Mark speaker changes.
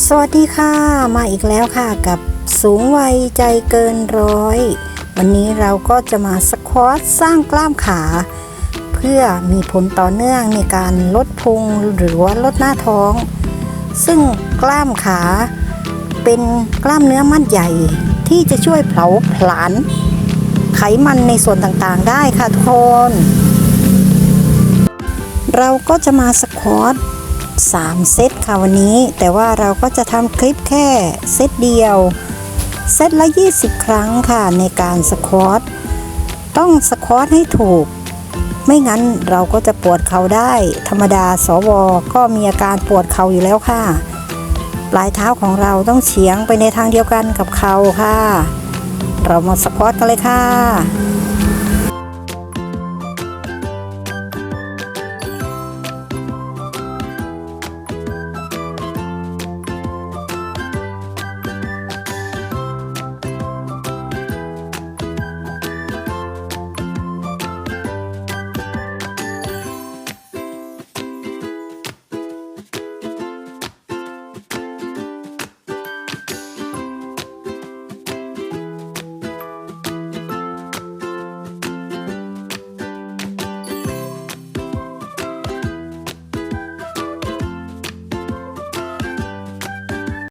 Speaker 1: สวัสดีค่ะ มาอีกแล้วค่ะกับสูงวัยใจเกินร้อย วันนี้เราก็จะมาสควอตสร้างกล้ามขา เพื่อมีผลต่อเนื่องในการลดพุงหรือว่าลดหน้าท้อง ซึ่งกล้ามขาเป็นกล้ามเนื้อมัดใหญ่ที่จะช่วยเผาผลาญไขมันในส่วนต่างๆได้ค่ะทุกคน เราก็จะมาสควอต3เซต ค่ะวันนี้แต่ว่าเราก็จะทำคลิปแค่เซตเดียว เซตละ 20 ครั้งค่ะในการสควอตต้องสควอตให้ถูก ไม่งั้นเราก็จะปวดเข่าได้ ธรรมดาสวก็มีอาการปวดเข่าอยู่แล้วค่ะปลายเท้าของเราต้องเฉียงไปในทางเดียวกันกับเข่าค่ะ เรามาสควอตกันเลยค่ะ